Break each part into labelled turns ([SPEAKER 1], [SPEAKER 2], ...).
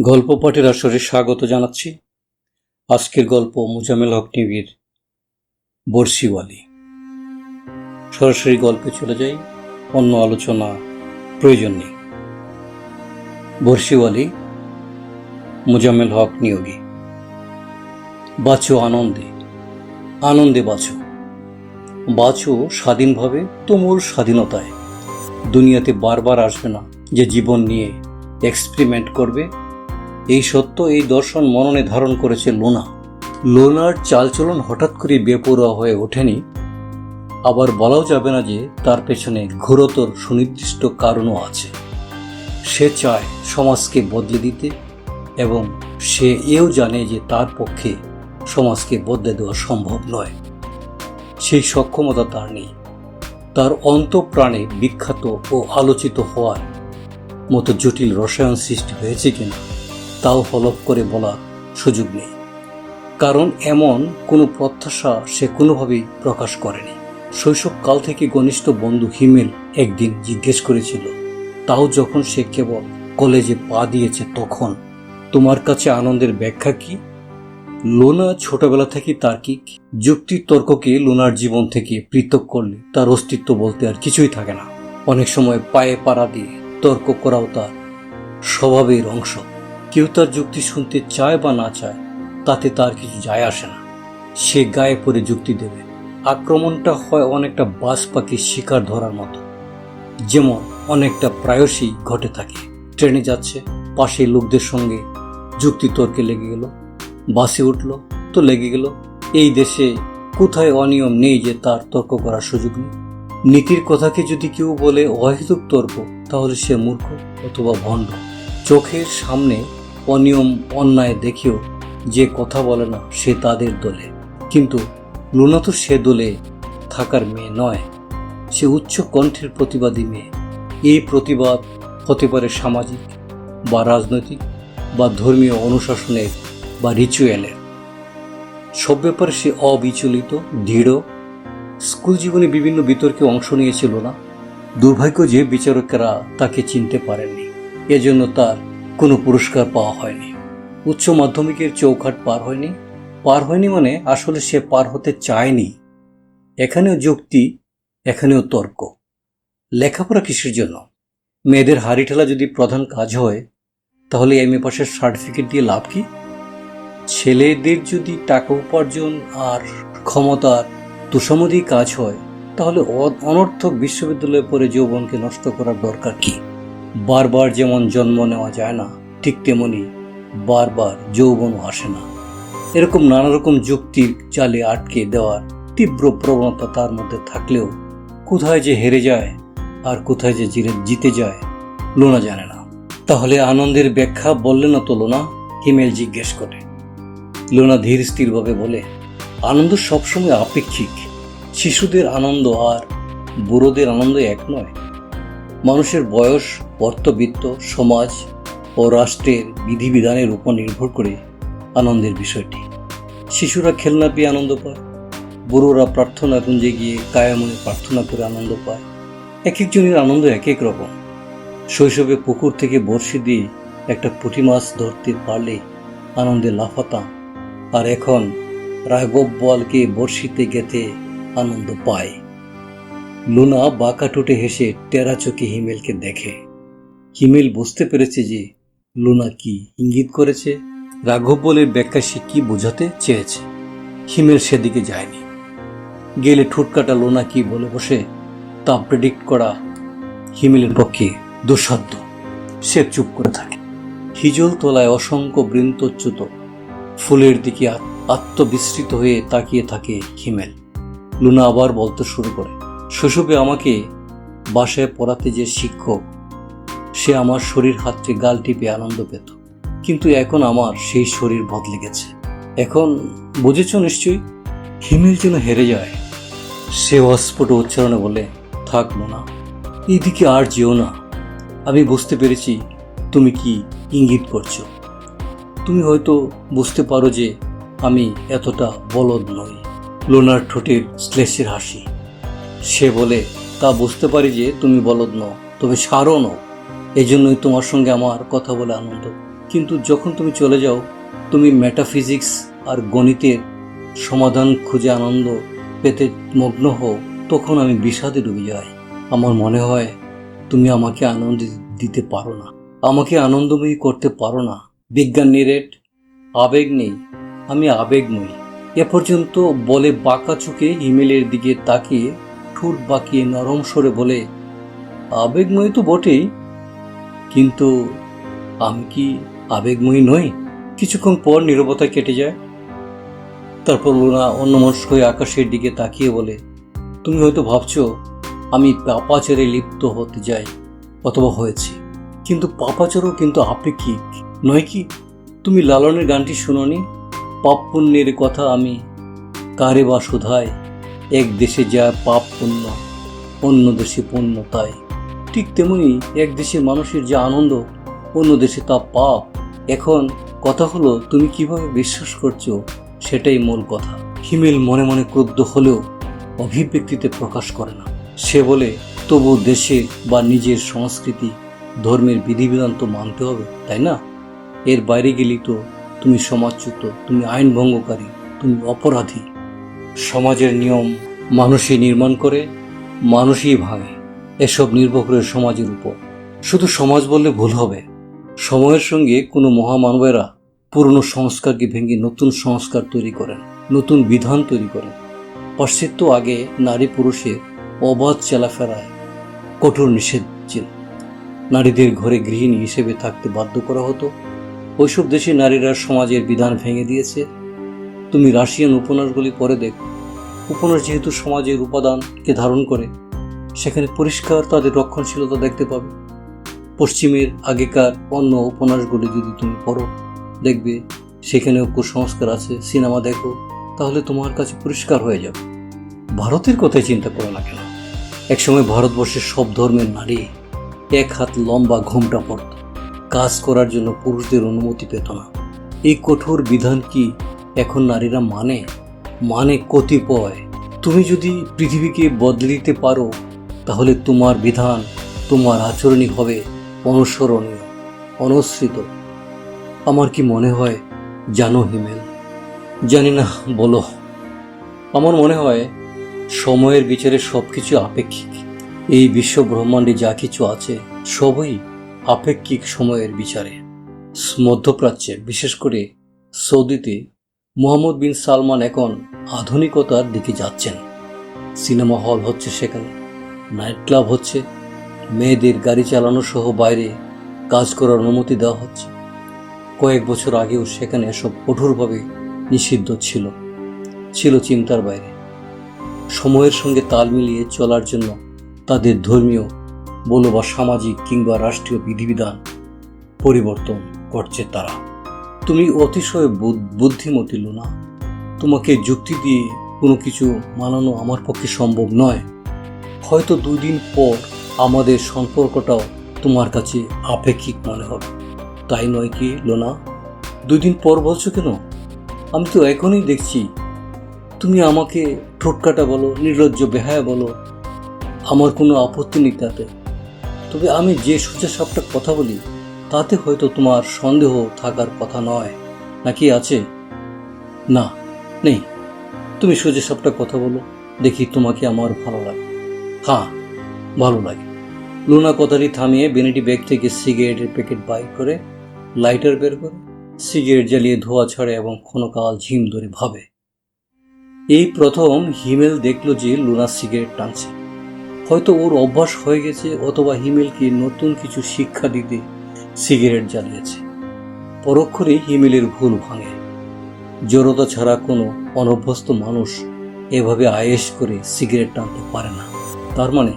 [SPEAKER 1] গল্প পাঠের আসরে স্বাগত জানাচ্ছি। আজকের গল্প মুজামেল হক টিভির বর্ষিওয়ালি সরাসরি গল্পে চলে যাই, অন্য আলোচনা প্রয়োজন নেই। বর্ষিওয়ালি মুজামেল হক নিয়োগী। বাঁচো আনন্দে আনন্দে বাঁচো। বাঁচো স্বাধীনভাবে, তুমুল স্বাধীনতায়। দুনিয়াতে বারবার আসবে না যে জীবন নিয়ে এক্সপেরিমেন্ট করবে এই সত্য, এই দর্শন মননে ধারণ করেছে লোনা। লোনার চালচলন হঠাৎ করে বেপরোয়া হয়ে ওঠেনি। আবার বলাও যাবে না যে তার পেছনে ঘোরতর সুনির্দিষ্ট কারণও আছে। সে চায় সমাজকে বদলে দিতে এবং সে এও জানে যে তার পক্ষে সমাজকে বদলে দেওয়া সম্ভব নয়। সেই সক্ষমতা তার নেই। তার অন্তঃপ্রাণে বিখ্যাত ও আলোচিত হওয়ার মতো জটিল রসায়ন সৃষ্টি হয়েছে কিনা তাও হলপ করে বলার সুযোগ নেই। কারণ এমন কোনো প্রত্যাশা সে কোনোভাবেই প্রকাশ করেনি। শৈশবকাল থেকে ঘনিষ্ঠ বন্ধু হিমেল একদিন জিজ্ঞেস করেছিল, তাও যখন সে কেবল কলেজে পা দিয়েছে তখন তোমার কাছে আনন্দের ব্যাখ্যা কি? লোনা ছোটবেলা থেকে তার্কিক যুক্তি তর্ককে লোনার জীবন থেকে পৃথক করলে তার অস্তিত্ব বলতে আর কিছুই থাকে না। অনেক সময় পায়ে পাড়া দিয়ে তর্ক করাও তার স্বভাবের অংশ। কেউ তার যুক্তি শুনতে চায় বা না চায়, তাতে তার কিছু যায় আসে না। সে গায়ে পড়ে যুক্তি দেবে। আক্রমণটা হয় অনেকটা বাস পাখির শিকার ধরার মতো। যেমন অনেকটা প্রায়শই ঘটে থাকে। ট্রেনে যাচ্ছে পাশে লোকদের সঙ্গে যুক্তি তর্কে লেগে গেল। বাসে উঠল, তো লেগে গেল, এই দেশে কোথায় অনিয়ম নেই যে তার তর্ক করার সুযোগ নেই? নীতির কথাকে যদি কেউ বলে অহেতুক তর্ক, তাহলে সে মূর্খ অথবা ভণ্ড। চোখের সামনে অনিয়ম, অন্যায় দেখেও, যে কথা বলে না সে তাদের দলে। কিন্তু লুনা তো সে দলে থাকার মেয়ে নয়, সে উচ্চ কণ্ঠের প্রতিবাদী মেয়ে। এই প্রতিবাদ হতে পারে সামাজিক বা রাজনৈতিক বা ধর্মীয় অনুশাসনের বা রিচুয়ালের সব ব্যাপারে সে অবিচলিত, দৃঢ়, স্কুল জীবনে বিভিন্ন বিতর্কে অংশ নিয়েছিল না। দুর্ভাগ্য যে বিচারকেরা তাকে চিনতে পারেননি, এজন্য তার কোনো পুরস্কার পাওয়া হয়নি। উচ্চ মাধ্যমিকের চৌখাট পার হয়নি। পার হয়নি মানে আসলে সে পার হতে চায়নি। এখানেও যুক্তি, এখানেও তর্ক। লেখাপড়া কিসের জন্য? মেয়েদের হাড়ি ঠেলা যদি প্রধান কাজ হয়, তাহলে এম এ পাশের সার্টিফিকেট দিয়ে লাভ কি? ছেলেদের যদি টাকা উপার্জন আর ক্ষমতার তুষামদি কাজ হয়, তাহলে অনর্থক বিশ্ববিদ্যালয়ে পড়ে যৌবনকে নষ্ট করার দরকার কি? বারবার যেমন জন্ম নেওয়া যায় না, ঠিক তেমনি বারবার যৌবনও আসে না। এরকম নানা রকম যুক্তির জালে আটকে দেওয়ার তীব্র প্রবণতা তার মধ্যে থাকলেও কোথায় যে হেরে যায় আর কোথায় যে জিরে জিতে যায়, লোনা জানে না। তাহলে আনন্দের ব্যাখ্যা বললে না তো লোনা? হিমেল জিজ্ঞেস করে। লোনা ধীর স্থিরভাবে বলে, আনন্দ সবসময় আপেক্ষিক। শিশুদের আনন্দ আর বুড়োদের আনন্দ এক নয়। মানুষের বয়স অর্থবিত্ত সমাজ ও রাষ্ট্রের বিধিবিধানের উপর নির্ভর করে আনন্দের বিষয়টি। শিশুরা খেলনা পেয়ে আনন্দ পায়, বুড়োরা প্রার্থনা কুঞ্জে গিয়ে কায়ামনে প্রার্থনা করে আনন্দ পায়। এক একজনের আনন্দ এক এক রকম। শৈশবে পুকুর থেকে বড়শি দিয়ে একটা পুঁটি মাছ ধরতে পারলে আনন্দে লাফাতাম, আর এখন রাঘব বলকে বড়শিতে গেতে আনন্দ পায়। লুনা বাঁকা টুটে হেসে টেরা চোখে হিমেলকে দেখে। হিমেল বুঝতে পেরেছে যে লুনা কি ইঙ্গিত করেছে। রাঘব বলে ব্যাখ্যা সে কি বোঝাতে চেয়েছে। হিমেল সেদিকে যায়নি। গেলে ঠুটকাটা লোনা কি বলে বসে তা প্রেডিক্ট করা হিমেলের পক্ষে দুঃসাধ্য। সে চুপ করে থাকে। হিজল তলায় অসংখ্য বৃন্তচ্যুত ফুলের দিকে আত্মবিস্মৃত হয়ে তাকিয়ে থাকে হিমেল। লুনা আবার বলতে শুরু করে শৈশবে আমাকে বাসায় পড়াতে যে শিক্ষক সে আমার শরীর হাততে গাল টিপে আনন্দ পেত। কিন্তু এখন আমার সেই শরীর বদলে গেছে। এখন, বুঝেছ নিশ্চয়ই? হিমেল যেন হেরে যায়। সে অস্ফুট উচ্চারণে বলে, থাক না এইদিকে আর যেও না। আমি বুঝতে পেরেছি তুমি কি ইঙ্গিত করছ। তুমি হয়তো বুঝতে পারো যে আমি এতটা বলদ নই। লোনার ঠোঁটের শ্লেষের হাসি। সে বলে, তা বুঝতে পারি যে তুমি বলদ নও, তবে সারও নও। এই জন্যই তোমার সঙ্গে আমার কথা বলে আনন্দ। কিন্তু যখন তুমি চলে যাও, তুমি মেটাফিজিক্স আর গণিতের সমাধান খুঁজে আনন্দ পেতে মগ্ন হও, তখন আমি বিষাদে ডুবে যাই। আমার মনে হয় তুমি আমাকে আনন্দ দিতে পারো না। আমাকে আনন্দময়ী করতে পারো না। বিজ্ঞান নিরেট আবেগ নেই, আমি আবেগময়ী। এ পর্যন্ত বলে বাঁকা চোখে ইমেলের দিকে তাকিয়ে, ঠোঁট বাঁকিয়ে নরম সরে বলে, আবেগময়ী তো বটেই। কিন্তু আমি কি আবেগময়ী নই? কিছুক্ষণ পর নীরবতা কেটে যায়। তারপর লুনা অন্যমনস্ক হয়ে আকাশের দিকে তাকিয়ে বলে, তুমি হয়তো ভাবছ আমি পাপাচারে লিপ্ত হতে যাই অথবা হয়েছি। কিন্তু পাপাচারও কিন্তু আপেক্ষিক নয় কি? তুমি লালনের গানটি শুনোনি? পাপ পুণ্যের কথা আমি কারে বা শোধায়? এক দেশে যা পাপ পুণ্য, অন্য দেশে পুণ্য তাই। ঠিক তেমনি এক দেশের মানুষের যে আনন্দ, অন্য দেশে তা পাপ। এখন কথা হলো, তুমি কীভাবে বিশ্বাস করছ? সেটাই মূল কথা। হিমেল মনে মনে ক্রুদ্ধ হলেও অভিব্যক্তিতে প্রকাশ করে না। সে বলে, তবু দেশের বা নিজের সংস্কৃতি, ধর্মের বিধিবিধান তো মানতে হবে, তাই না? এর বাইরে গেলেই তো তুমি সমাজচ্যুত, তুমি আইন ভঙ্গকারী, তুমি অপরাধী। সমাজের নিয়ম মানুষই নির্মাণ করে, মানুষই ভাঙে। এসব নির্ভর করে সমাজের উপর। শুধু সমাজ বললে ভুল হবে। সময়ের সঙ্গে কোনো মহামানবেরা পুরনো সংস্কারকে ভেঙে নতুন সংস্কার তৈরি করেন, নতুন বিধান তৈরি করেন। পাশ্চাত্য আগে নারী পুরুষের অবাধ চলাফেরায় কঠোর নিষেধ ছিল। নারীদের ঘরে গৃহিণী হিসেবে থাকতে বাধ্য করা হতো। ওইসব দেশে নারীরা সমাজের বিধান ভেঙে দিয়েছে। তুমি রাশিয়ান উপন্যাসগুলি পরে দেখো। উপন্যাস যেহেতু সমাজের উপাদানকে ধারণ করে সেখানে পরিষ্কার, তাদের রক্ষণশীলতা দেখতে পাবে। পশ্চিমের আগেকার অন্য উপন্যাসগুলি যদি তুমি পড়ো, দেখবে সেখানেও কুসংস্কার আছে, সিনেমা দেখো, তাহলে তোমার কাছে পরিষ্কার হয়ে যাবে। ভারতের কথাই চিন্তা করো না কেন? একসময় ভারতবর্ষের সব ধর্মের নারী এক হাত লম্বা ঘোমটা পড়ত কাজ করার জন্য পুরুষদের অনুমতি পেত না। এই কঠোর বিধান কি এখন নারীরা মানে? মানে কতিপয়। তুমি যদি পৃথিবীকে বদলে দিতে পারো তাহলে তোমার বিধান, তোমার আচরণই হবে অনুসরণীয়, অনুসৃত। আমার কি মনে হয় জানো হিমেল? জানি না, বলো। আমার মনে হয় সময়ের বিচারে সব কিছু আপেক্ষিক। এই বিশ্ব ব্রহ্মাণ্ডে যা কিছু আছে, সবই আপেক্ষিক সময়ের বিচারে। মধ্যপ্রাচ্যে, বিশেষ করে সৌদিতে, মোহাম্মদ বিন সালমান এখন আধুনিকতার দিকে যাচ্ছেন। সিনেমা হল হচ্ছে সেখানে। নাইট ক্লাব হচ্ছে। মেয়েদের গাড়ি চালানো সহ বাইরে কাজ করার অনুমতি দেওয়া হচ্ছে। কয়েক বছর আগেও সেখানে এসব কঠোরভাবে নিষিদ্ধ ছিল। ছিল চিন্তার বাইরে। সময়ের সঙ্গে তাল মিলিয়ে চলার জন্য তাদের ধর্মীয় বলো বা সামাজিক কিংবা রাষ্ট্রীয় বিধিবিধান পরিবর্তন করছে তারা। তুমি অতিশয় বুদ- বুদ্ধিমতী, লোনা। তোমাকে যুক্তি দিয়ে কোনো কিছু মানানো আমার পক্ষে সম্ভব নয়। হয়তো দুই দিন পর আমাদের সম্পর্কটাও তোমার কাছে আপেক্ষিক মনে হবে। তাই নয় কি, লোনা? দুই দিন পর বলছো কেন? আমি তো এখনই দেখছি। তুমি আমাকে ঠোটকাটা বলো, নির্লজ্জ বেহায়া বলো, আমার কোনো আপত্তি নেই তাতে। তবে আমি যে সোজা সাপটা কথা বলি, তাতে হয়তো তোমার সন্দেহ থাকার কথা নয়। নাকি আছে? না, নেই। তুমি সোজা সাপটা কথা বলো, দেখি তোমাকে আমার ভালো লাগে। হ্যাঁ ভালো লাগে। লুনা কথাটি থামিয়ে বেনেটি ব্যাগ থেকে সিগারেটের প্যাকেট বাইর করে লাইটার বের করে সিগারেট জ্বালিয়ে ধোয়া ছড়ে এবং ক্ষণকাল ঝিম ধরে ভাবে। এই প্রথম হিমেল দেখল যে লুনা সিগারেট টানছে। হয়তো ওর অভ্যাস হয়ে গেছে অথবা হিমেলকে নতুন কিছু শিক্ষা দিতে সিগারেট জ্বালিয়েছে। পরক্ষণে হিমেলের ভুল ভাঙে। জড়তা ছাড়া কোনো অনভ্যস্ত মানুষ এভাবে আয়েশ করে সিগারেট টানতে পারে না। তার মানে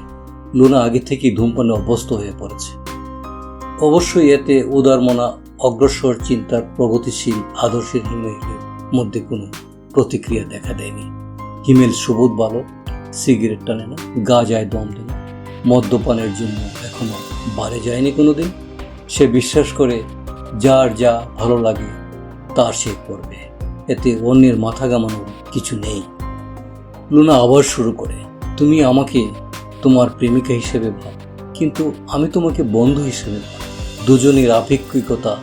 [SPEAKER 1] লুনা আগে থেকেই ধূমপানে অভ্যস্ত হয়ে পড়েছে। অবশ্যই এতে উদারমনা, অগ্রসর চিন্তার প্রগতিশীল, আদর্শের হিমেলের মধ্যে কোনো প্রতিক্রিয়া দেখা দেয়নি। হিমেল সুবোধ বালক সিগারেট টানে না, গা যায় দম দেয় না, মদ্যপানের জন্য এখনও বারে যায়নি কোনোদিন। সে বিশ্বাস করে যার যা ভালো লাগে তার সে করবে। এতে অন্যের মাথা গামানোর কিছু নেই। লুনা আবার শুরু করে, তুমি আমাকে তোমার প্রেমিকা হিসেবে ভাব। কিন্তু আমি তোমাকে বন্ধু হিসেবে ভাব। দুজনের আপেক্ষিকতা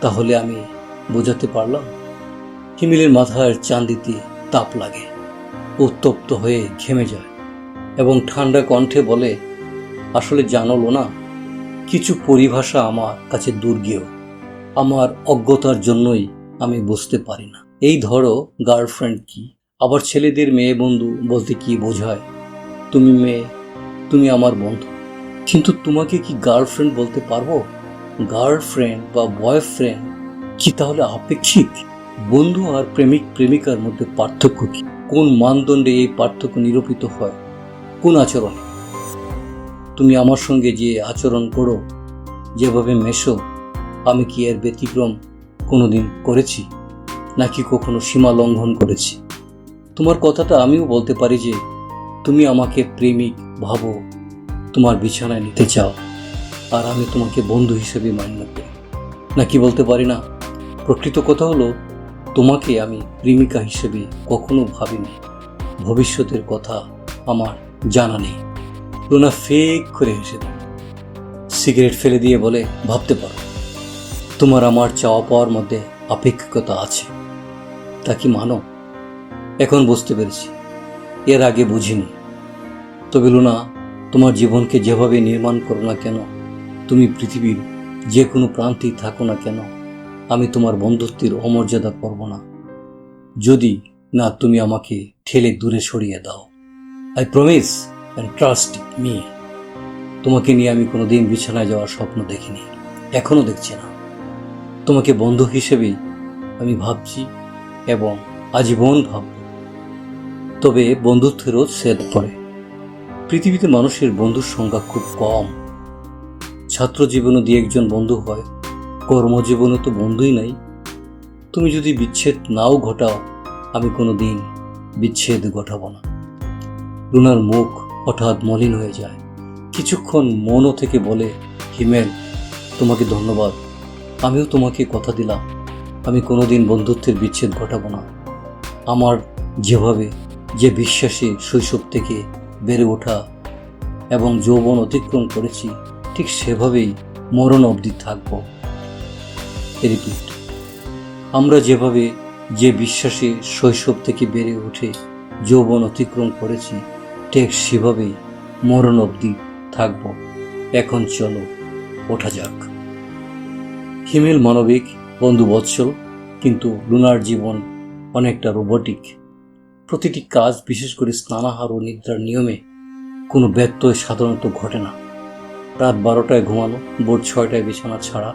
[SPEAKER 1] তাহলে আমি বোঝাতে পারলাম? হিমেলের মাথার চান্দিতে তাপ লাগে উত্তপ্ত হয়ে ঘেমে যায় এবং ঠান্ডা কণ্ঠে বলে, আসলে জানলো না কিছু পরিভাষা আমার কাছে দুর্গেয়। আমার অজ্ঞতার জন্যই আমি বুঝতে পারি না। এই ধরো, গার্লফ্রেন্ড কি? আবার ছেলেদের মেয়ে বন্ধু বলতে কি বোঝায়? তুমি মেয়ে, তুমি আমার বন্ধু। কিন্তু তোমাকে কি গার্লফ্রেন্ড বলতে পারব? গার্লফ্রেন্ড বা বয়ফ্রেন্ড কি তাহলে আপেক্ষিক? বন্ধু আর প্রেমিক প্রেমিকার মধ্যে পার্থক্য কি? কোন মানদণ্ডে এই পার্থক্য নিরূপিত হয়? কোন আচরণ? তুমি আমার সঙ্গে যে আচরণ করো, যেভাবে মেশো, আমি কি এর ব্যতিক্রম কোনোদিন করেছি? নাকি কখনো সীমা লঙ্ঘন করেছি? তোমার কথাটা আমিও বলতে পারি যে তুমি আমাকে প্রেমিক ভাবো, তোমার বিছানায় নিতে চাও, আর আমি তোমাকে বন্ধু হিসেবে মান্য করি নাকি বলতে পারি না? প্রকৃত কথা হলো, তোমাকে আমি প্রেমিকা হিসেবে কখনো ভাবিনি। ভবিষ্যতের কথা আমার জানা নেই। লুনা ফেক করে হেসে দেয় সিগারেট ফেলে দিয়ে বলে, ভাবতে পারো, তোমার আমার চাওয়া পাওয়ার মধ্যে আপেক্ষিকতা আছে। তা কি মানো? এখন বুঝতে পেরেছি। এর আগে বুঝিনি। তবে লুনা, তোমার জীবনকে যেভাবে নির্মাণ করো না কেন, তুমি পৃথিবীর যে কোনো প্রান্তেই থাকো না কেন, আমি তোমার বন্ধুত্বের অমর্যাদা করব না। যদি না তুমি আমাকে ঠেলে দূরে সরিয়ে দাও। I promise and trust me তোমাকে নিয়ে আমি কোনোদিন বিছানায় যাওয়ার স্বপ্ন দেখিনি এখনও দেখছি না। তোমাকে বন্ধু হিসেবেই আমি ভাবছি এবং আজীবন ভাবব। তবে বন্ধুত্বেরও সেদ পড়ে। পৃথিবীতে মানুষের বন্ধুর সংখ্যা খুব কম। ছাত্র জীবনে দিয়ে একজন বন্ধু হয়, কর্মজীবনে তো বন্ধুই নাই। তুমি যদি বিচ্ছেদ নাও ঘটাও, আমি কোনো দিন বিচ্ছেদ ঘটাবো না। রুনার মুখ হঠাৎ মলিন হয়ে যায়। কিছুক্ষণ মনও থেকে বলে, হিমেল, তোমাকে ধন্যবাদ। আমিও তোমাকে কথা দিলাম। আমি কোনোদিন বন্ধুত্বের বিচ্ছেদ ঘটাবো না। আমার যেভাবে যে বিশ্বাসে শৈশব থেকে বেড়ে ওঠা এবং যৌবন অতিক্রম করেছি, ঠিক সেভাবেই মরণ অবধি থাকব। রিপিট আমরা যেভাবে যে বিশ্বাসে শৈশব থেকে বেড়ে উঠে, যৌবন অতিক্রম করেছি, ঠিক সেভাবেই মরণ অবধি থাকব। এখন চলো, ওঠা যাক। হিমেল মানবিক, বন্ধু বৎসল কিন্তু লুনার জীবন অনেকটা রোবটিক প্রতিটি কাজ, বিশেষ করে স্নানাহার ও নিদ্রার নিয়মে কোনো ব্যত্যয় সাধারণত ঘটে না। রাত বারোটায় ঘুমানো, ভোর ছয়টায় বিছানা ছাড়া,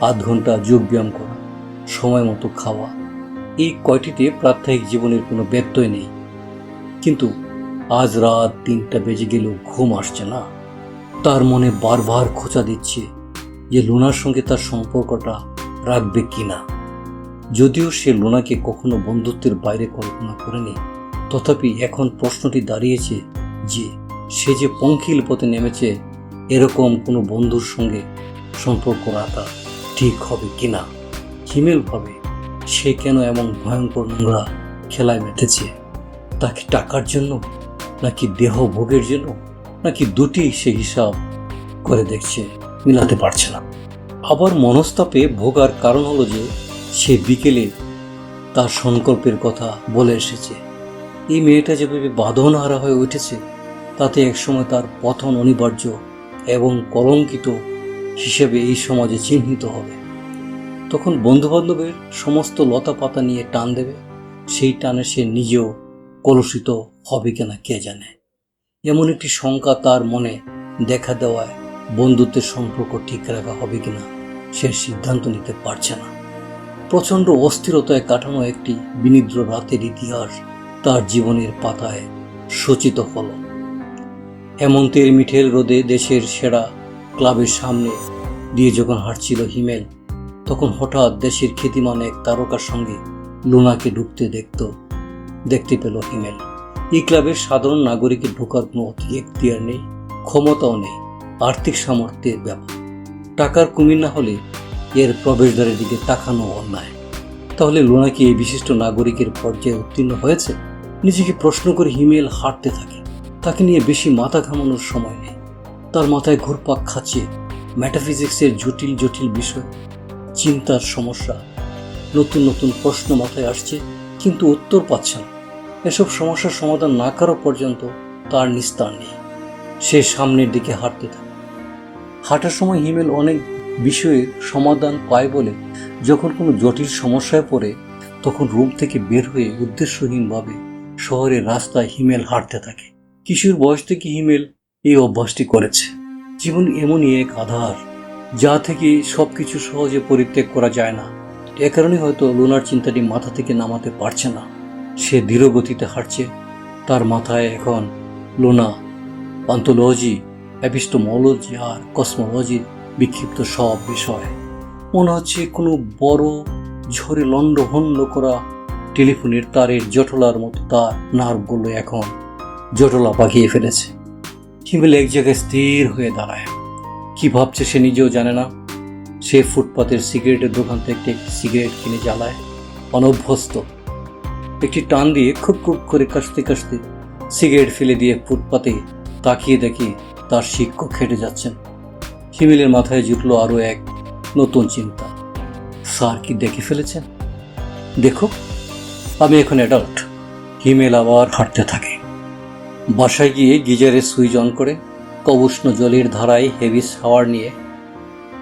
[SPEAKER 1] আধ ঘণ্টা যোগ ব্যায়াম করা, সময় মতো খাওয়া, এই কয়টিতে প্রাত্যহিক জীবনের কোনো ব্যত্যয় নেই। কিন্তু আজ রাত তিনটা বেজে গেলেও ঘুম আসছে না। তার মনে বারবার খোঁচা দিচ্ছে যে লুনার সঙ্গে তার সম্পর্কটা রাখবে কিনা। যদিও সে লোনাকে কখনো বন্ধুত্বের বাইরে কল্পনা করেনি, তথাপি এখন প্রশ্নটি দাঁড়িয়েছে যে, সে যে পঙ্কিল পথে নেমেছে, এরকম কোনো বন্ধুর সঙ্গে সম্পর্ক রাখা ঠিক হবে কিনা? হিমেল ভাবে, সে কেন এমন ভয়ঙ্কর নোংরা খেলায় মেতেছে? তাকে টাকার জন্য, নাকি দেহ ভোগের জন্য, নাকি দুটি সে হিসাব করে দেখছে, মিলাতে পারছে না। আবার মনস্তাপে ভোগার কারণ হলো যে সে বিকেলে তার সংকল্পের কথা বলে এসেছে। এই মেয়েটা যেভাবে বাঁধনহারা হয়ে উঠেছে, তাতে একসময় তার পথন অনিবার্য এবং কলঙ্কিত হিসেবে এই সমাজে চিহ্নিত হবে। তখন বন্ধুবান্ধবের সমস্ত লতা পাতা নিয়ে টান দেবে, সেই টানে সে নিজেও কলুষিত হবে কিনা কে জানে। এমন একটি শঙ্কা তার মনে দেখা দেওয়ায় বন্ধুত্বের সম্পর্ক ঠিক রাখা হবে কিনা সে সিদ্ধান্ত নিতে পারছে না। প্রচণ্ড অস্থিরতায় কাটানো একটি বিনিদ্র রাতের ইতিহাস তার জীবনের পাতায় সূচিত হল। হেমন্তের মিঠেল রোদে দেশের সেরা ক্লাবের সামনে দিয়ে যখন হাঁটছিল হিমেল, তখন হঠাৎ দেশের খ্যাতিমান এক তারকার সঙ্গে লুনাকে ঢুকতে দেখত, দেখতে পেল হিমেল। এই ক্লাবের সাধারণ নাগরিকের ঢোকার কোনো অতি এখতিয়ার নেই, ক্ষমতাও নেই, আর্থিক সামর্থ্যের ব্যাপার। টাকার কুমির না হলে এর প্রবেশদ্বারের দিকে তাকানো অন্যায়। তাহলে লোনা কি এই বিশিষ্ট নাগরিকের পর্যায়ে উত্তীর্ণ হয়েছে? নিজেকে প্রশ্ন করে হিমেল হাঁটতে থাকে। তাকে নিয়ে বেশি মাথা ঘামানোর সময় নেই। তার মাথায় ঘুরপাক খাচ্ছে ম্যাটাফিজিক্সের জটিল জটিল বিষয়। চিন্তার সমস্যা। নতুন নতুন প্রশ্ন মাথায় আসছে, কিন্তু উত্তর পাচ্ছে না। এসব সমস্যার সমাধান না করা পর্যন্ত তার নিস্তার নেই। সে সামনের দিকে হাঁটতে থাকে। হাঁটার সময় হিমেল অনেক বিষয়ের সমাধান পায় বলে যখন কোনো জটিল সমস্যায় পড়ে, তখন রুম থেকে বের হয়ে উদ্দেশ্যহীনভাবে শহরের রাস্তায় হিমেল হাঁটতে থাকে। কিশোর বয়স থেকে হিমেল এই অভ্যাসটি করেছে। জীবন এমনই এক আধার, যা থেকে সব কিছু সহজে পরিত্যাগ করা যায় না। এ কারণে হয়তো লোনার চিন্তাটি মাথা থেকে নামাতে পারছে না। সে ধীর গতিতে হাঁটছে। তার মাথায় এখন লোনা পান্তোলজি অ্যাপিস্টোমোলজি আর কসমোলজির বিক্ষিপ্ত সব বিষয়। মনে হচ্ছে কোনো বড় ঝড়ে লন্ড হন্ড করা টেলিফোনের তারের জটলার মতো তার নার্ভগুলো এখন। জটলা পাকিয়ে ফেলেছে। হিমেল এক জায়গায় স্থির হয়ে দাঁড়ায়। কি ভাবছে সে নিজেও জানে না। সে ফুটপাতের সিগারেটের দোকান থেকে একটি সিগারেট কিনে জ্বালায়। অনভ্যস্ত। একটি টান দিয়ে খুব খুব করে কাশতে কাশতে সিগারেট ফেলে দিয়ে ফুটপাতে তাকিয়ে দেখি তার শিক্ষক হেঁটে যাচ্ছেন। হিমেলের মাথায় জুটল আরও এক নতুন চিন্তা। স্যার কি দেখে ফেলেছেন? দেখো আমি এখন অ্যাডাল্ট হিমেল আবার হাঁটতে থাকে। বাসায় গিয়ে গিজারের সুইচ অন করে কবুষ্ণ জলের ধারায় হেভি শাওয়ার নিয়ে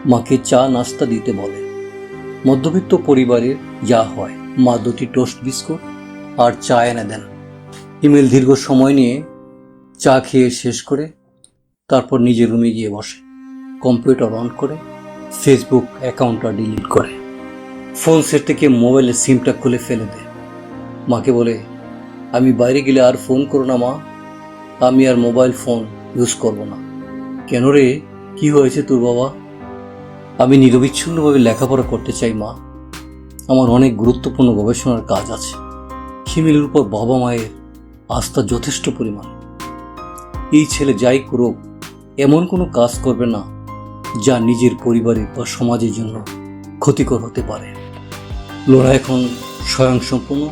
[SPEAKER 1] মাকে চা নাস্তা দিতে বলে। মধ্যবিত্ত পরিবারের যা হয়, মা দুটি টোস্ট বিস্কুট আর চা এনে দেন। হিমেল দীর্ঘ সময় নিয়ে চা খেয়ে শেষ করে তারপর নিজের রুমে গিয়ে বসে। কম্পিউটার অন করে ফেসবুক অ্যাকাউন্টটা ডিলিট করে। ফোন সেট থেকে মোবাইলের সিমটা খুলে ফেলে দেয়। মাকে বলে, আমি বাইরে গেলে আর ফোন করো না মা। আমি আর মোবাইল ফোন ইউজ করব না। কেন রে? কি হয়েছে তোর বাবা? আমি নিরবিচ্ছিন্নভাবে লেখাপড়া করতে চাই মা। আমার অনেক গুরুত্বপূর্ণ গবেষণার কাজ আছে। হিমেলের উপর বাবা মায়ের আস্থা যথেষ্ট পরিমাণ। এই ছেলে যাই করুক, এমন কোনো কাজ করবে না যা নিজের পরিবারের বা সমাজের জন্য ক্ষতিকর হতে পারে। লোরা এখন স্বয়ংসম্পূর্ণ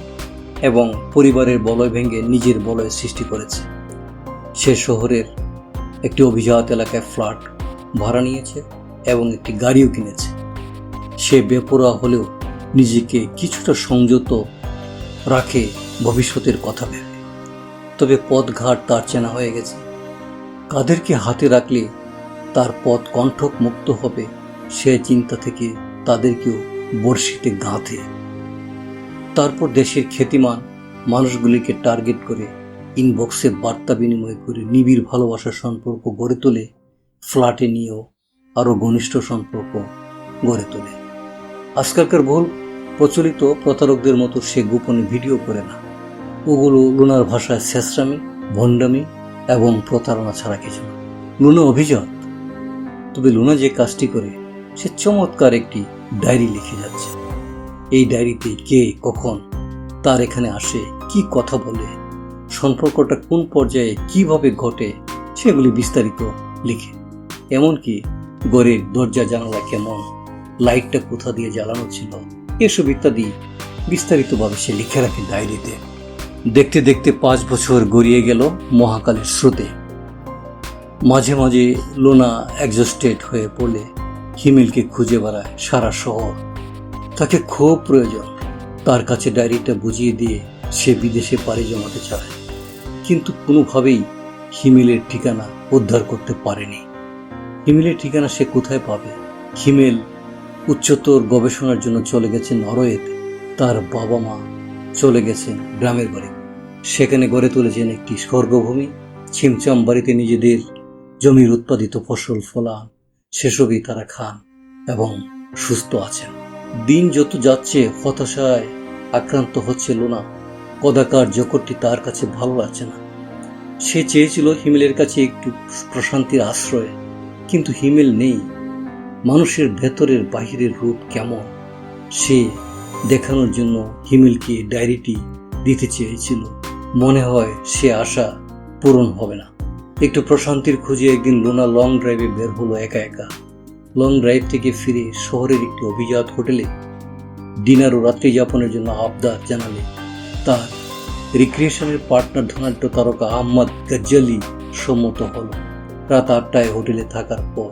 [SPEAKER 1] এবং পরিবারের বলয় ভেঙে নিজের বলয় সৃষ্টি করেছে। সে শহরের একটি অভিজাত এলাকায় ফ্ল্যাট ভাড়া নিয়েছে এবং একটি গাড়িও কিনেছে। সে বেপরোয়া হলেও নিজেকে কিছুটা সংযত রাখে ভবিষ্যতের কথা ভেবে। তবে পথঘাট তার চেনা হয়ে গেছে। কাদেরকে হাতে রাখলে তার পথ কণ্ঠক মুক্ত হবে, সে চিন্তা থেকে তাদেরকেও বর্ষিতে গাঁথে। তারপর দেশের খ্যাতিমান মানুষগুলিকে টার্গেট করে ইনবক্সে বার্তা বিনিময় করে নিবিড় ভালোবাসার সম্পর্ক গড়ে তোলে, ফ্ল্যাটে নিয়েও আরও ঘনিষ্ঠ সম্পর্ক গড়ে তোলে। আজকালকার ভুল প্রচলিত প্রতারকদের মতো সে গোপনে ভিডিও করে না। ওগুলো লুনার ভাষায় শেষরামি, ভণ্ডামি এবং প্রতারণা ছাড়া কিছু না। লুনা অভিজাত তবে লুনা যে কাজটি করে, সে চমৎকার একটি ডায়েরি লিখে যাচ্ছে। এই ডায়েরিতে কে কখন, তার এখানে আসে, কি কথা বলে, সম্পর্কটা কোন পর্যায়ে কীভাবে ঘটে, সেগুলি বিস্তারিত লিখে। এমনকি গড়ের দরজা, জানালা কেমন, লাইটটা কোথা দিয়ে জ্বালানো ছিল, এসব ইত্যাদি বিস্তারিতভাবে সে লিখে রাখে ডায়েরিতে। দেখতে দেখতে পাঁচ বছর গড়িয়ে গেল মহাকালের স্রোতে। মাঝে মাঝে লোনা একজস্টেড হয়ে পড়লে হিমেলকে খুঁজে বেড়ায় সারা শহর। তাকে খুব প্রয়োজন। তার কাছে ডায়েরিটা বুঝিয়ে দিয়ে সে বিদেশে পাড়ি জমাতে চায়। কিন্তু কোনোভাবেই হিমেলের ঠিকানা উদ্ধার করতে পারেনি। হিমেলের ঠিকানা সে কোথায় পাবে? হিমেল উচ্চতর গবেষণার জন্য চলে গেছেন নরওয়েতে। তার বাবা মা চলে গেছেন গ্রামের বাড়ি। সেখানে গড়ে তুলেছেন একটি স্বর্গভূমি। ছিমচাম বাড়িতে নিজেদের জমির উৎপাদিত ফসল, ফলান, সেসবই তারা খান এবং সুস্থ আছেন। দিন যত যাচ্ছে, হতাশায় আক্রান্ত হচ্ছে লোনা কদাকার জগৎটি তার কাছে ভালো লাগছে না। সে চেয়েছিল হিমেলের কাছে একটু প্রশান্তির আশ্রয়, কিন্তু হিমেল নেই। মানুষের ভেতরের বাহিরের রূপ কেমন? সে দেখানোর জন্য হিমেলকে ডায়েরিটি দিতে চেয়েছিল। মনে হয় সে আশা পূরণ হবে না। একটু প্রশান্তির খুঁজে একদিন লোনা লং ড্রাইভে বের হলো একা একা। লং ড্রাইভ থেকে ফিরে শহরের একটি অভিজাত হোটেলে ডিনার ও রাত্রি যাপনের জন্য আবদার জানালে তার রিক্রিয়েশনের পার্টনার ধনাঢ্য তারকা আহমদ গজ্জালি সম্মত হল। রাত আটটায় হোটেলে থাকার পর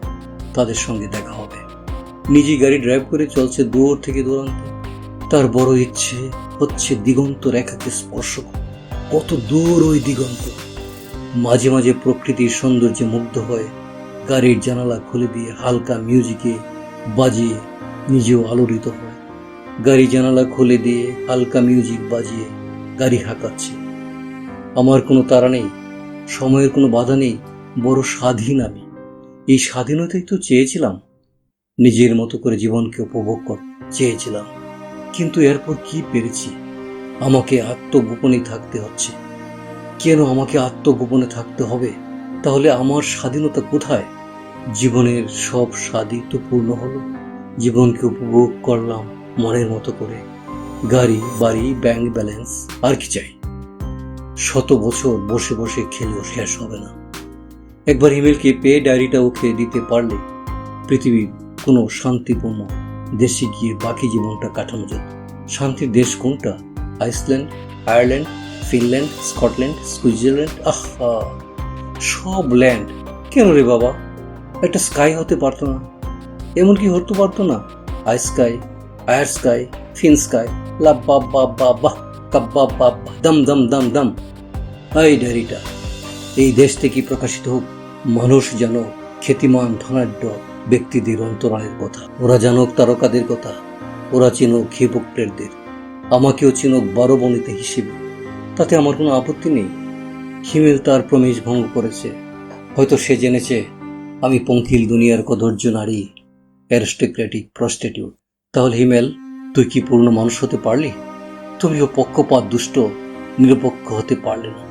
[SPEAKER 1] তাদের সঙ্গে দেখা হবে। নিজে গাড়ি ড্রাইভ করে চলছে দূর থেকে দূরান্ত। তার বড় ইচ্ছে হচ্ছে দিগন্ত রেখাকে স্পর্শ কত দূর ওই দিগন্ত? মাঝে মাঝে প্রকৃতির সৌন্দর্যে মুগ্ধ হয়ে। গাড়ির জানালা খুলে দিয়ে হালকা মিউজিকে বাজিয়ে নিজেও আলোড়িত হয়। গাড়ি জানালা খুলে দিয়ে হালকা মিউজিক বাজিয়ে গাড়ি হাঁকাচ্ছে। আমার কোনো তাড়া নেই, সময়ের কোনো বাধা নেই, বড় স্বাধীন আমি। এই স্বাধীনতাই তো চেয়েছিলাম। নিজের মতো করে জীবনকে উপভোগ কর, চেয়েছিলাম। কিন্তু এরপর কি পেরেছি? আমাকে আত্মগোপনে থাকতে হচ্ছে। কেন আমাকে আত্মগোপনে থাকতে হবে? তাহলে আমার স্বাধীনতা কোথায়? জীবনের সব স্বাদই তো পূর্ণ হলো। জীবনকে উপভোগ করলাম মনের মতো করে। গাড়ি, বাড়ি ব্যাংক ব্যালেন্স আর কি চাই? শত বছর বসে বসে খেলেও শেষ হবে না। একবার হিমেলকে পেয়ে ডায়েরিটা ওকে দিতে পারলে পৃথিবীর কোনো শান্তিপূর্ণ দেশে গিয়ে বাকি জীবনটা কাটানো যেত শান্তির দেশ কোনটা? Iceland? Ireland? Finland, Scotland, Switzerland, আহা সব ল্যান্ড। কেন রে বাবা? একটা স্কাই হতে পারতো না। এমন কি হতে পারতো না। আই স্কাই, আয়ার স্কাই, ফিন স্কাই লাভ বাব বাব বাব বাহ বাব দম দম দম দম। এই ডায়েরিটা, এই দেশ থেকে প্রকাশিত হোক, মানুষ যেন খ্যাতিমান ধনাঢ্য ব্যক্তিদের অন্তরালের কথা। ওরা জানুক তারকাদের কথা, ওরা চিনুক হিপোক্রেটদের। আমাকেও চিনুক বারো বনিতে হিসেবে। তাতে আমার কোনো আপত্তি নেই। হিমেল তার প্রমিস ভঙ্গ করেছে। হয়তো সে জেনেছে, আমি পঙ্কিল দুনিয়ার কদর্য নারী অ্যারিস্টোক্রেটিক প্রস্টিটিউট। তাহলে হিমেল, তুই কি পূর্ণ মানুষ হতে পারলি? তুমিও পক্ষপাত দুষ্ট, নিরপেক্ষ হতে পারলে না।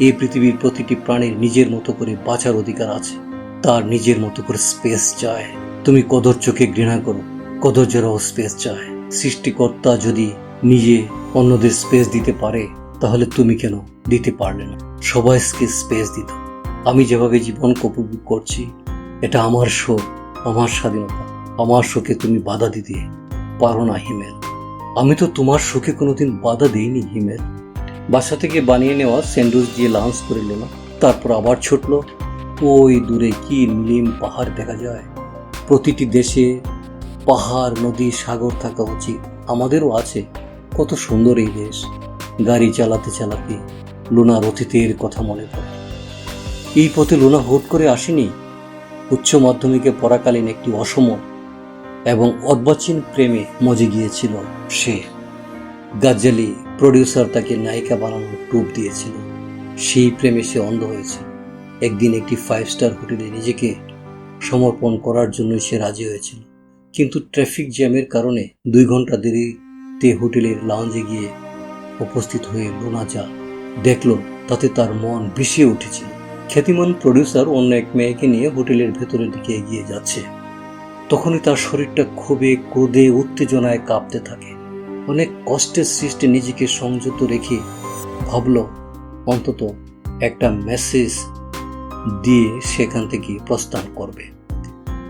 [SPEAKER 1] এই পৃথিবীর প্রতিটি প্রাণীর নিজের মতো করে বাঁচার অধিকার আছে। তার নিজের মতো করে স্পেস চায়। তুমি কদর চোখে ঘৃণা করো। কদর্যেরও স্পেস চায়। সৃষ্টিকর্তা যদি নিজে অন্যদের স্পেস দিতে পারে তাহলে তুমি কেন দিতে পারলে না? সবাইকে স্পেস দিত। আমি যেভাবে জীবন উপভোগ করছি, এটা আমার শোক আমার স্বাধীনতা, আমার শোকে তুমি বাধা দিতে পারো না, হিমেল। আমি তো তোমার শোকে কোনোদিন বাধা দেইনি, হিমেল। বাসা থেকে বানিয়ে নেওয়া স্যান্ডউইচ দিয়ে লাঞ্চ করে না তারপর আবার ছুটলো। ওই দূরে কি নীলিম পাহাড় দেখা যায়? প্রতিটি দেশে পাহাড়, নদী, সাগর থাকা উচিত। আমাদেরও আছে। কত সুন্দর এই দেশ। গাড়ি চালাতে চালাতে লুনার অতীতের কথা মনে পড়ে। এই পথে লুনা হুট করে আসেনি উচ্চ মাধ্যমিকে পড়াকালীন একটি অসম এবং অদ্বাচীন প্রেমে মজে গিয়েছিল সে। গাজ্জালি প্রডিউসার তাকে নায়িকা বানানোর টুপ দিয়েছিল। সেই প্রেমে সে অন্ধ হয়েছে। একদিন একটি ফাইভ স্টার হোটেলে নিজেকে সমর্পণ করার জন্য সে রাজি হয়েছিল। কিন্তু ট্রাফিক জ্যামের কারণে দুই ঘণ্টা দেরিতে হোটেলের লাউঞ্জে গিয়ে উপস্থিত হয়ে যা দেখল, তাতে তার মন বিষিয়ে উঠেছিল খ্যাতিমান প্রডিউসার অন্য এক মেয়েকে নিয়ে হোটেলের ভেতরের দিকে এগিয়ে যাচ্ছে। তখনই তার শরীরটা ক্ষোভে, ক্রোধে, উত্তেজনায় কাঁপতে থাকে। অনেক কষ্টের সৃষ্টি নিজেকে সংযত রেখে ভাবল, অন্তত একটা মেসেজ দিয়ে সেখান থেকে প্রস্থান করবে।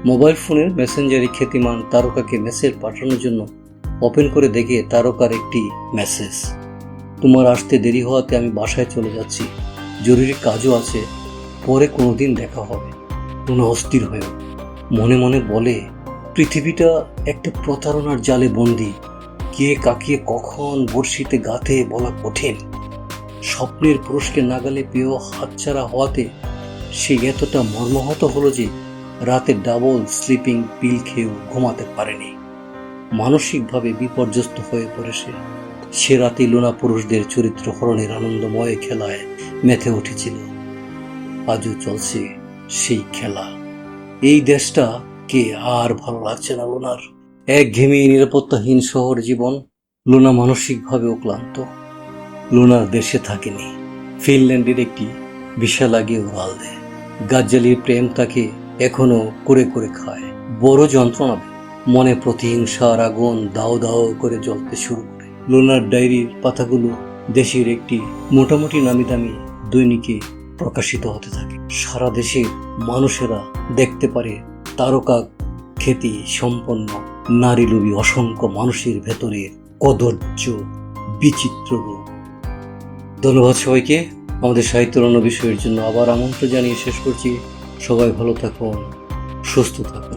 [SPEAKER 1] মোবাইল ফোনের মেসেঞ্জারে খ্যাতিমান তারকাকে মেসেজ পাঠানোর জন্য ওপেন করে দেখে তারকার একটি মেসেজ। তোমার আসতে দেরি হওয়াতে আমি বাসায় চলে যাচ্ছি। জরুরি কাজও আছে। পরে কোনোদিন দেখা হবে। কোনো অস্থির হয়েও মনে মনে বলে, পৃথিবীটা একটা প্রতারণার জালে বন্দি। কে কাকে কখন বর্ষিতে গাথে বলা কঠিন। স্বপ্নের পুরুষকে নাগালে পেয়েও হাতছাড়া হওয়াতে সে এতটা মর্মাহত হলো যে রাতে ডাবল স্লিপিং পিল খেয়েও ঘুমাতে পারেনি। মানসিকভাবে বিপর্যস্ত হয়ে পড়ে সে। সে রাতে লোনা পুরুষদের চরিত্র হরণের আনন্দময় খেলায় মেতে উঠেছিল। আজও চলছে সেই খেলা। এই দেশটা কে আর ভালো লাগছে না লোনার? এক ঘেমে নিরাপত্তাহীন শহর জীবন, লোনা মানসিকভাবেও ক্লান্ত। লোনার দেশে থাকেনি। ফিনল্যান্ডের একটি বিশালাগে উড়াল দেয় গাজ্জালির প্রেম তাকে এখনও করে করে খায়। বড় যন্ত্রণা মনে প্রতিহিংসার আগুন দাও দাও করে জ্বলতে শুরু লোনার ডায়েরির পাতাগুলো দেশের একটি মোটামুটি নামি দামি দৈনিকে প্রকাশিত হতে থাকে। সারা দেশের মানুষেরা দেখতে পারে তারকা খ্যাতি সম্পন্ন নারীলোভী অসংখ্য মানুষের ভেতরে কদর্য বিচিত্র রূপ। ধন্যবাদ সবাইকে। আমাদের সাহিত্যের অন্য বিষয়ের জন্য আবার আমন্ত্রণ জানিয়ে শেষ করছি। সবাই ভালো থাকুন, সুস্থ থাকুন।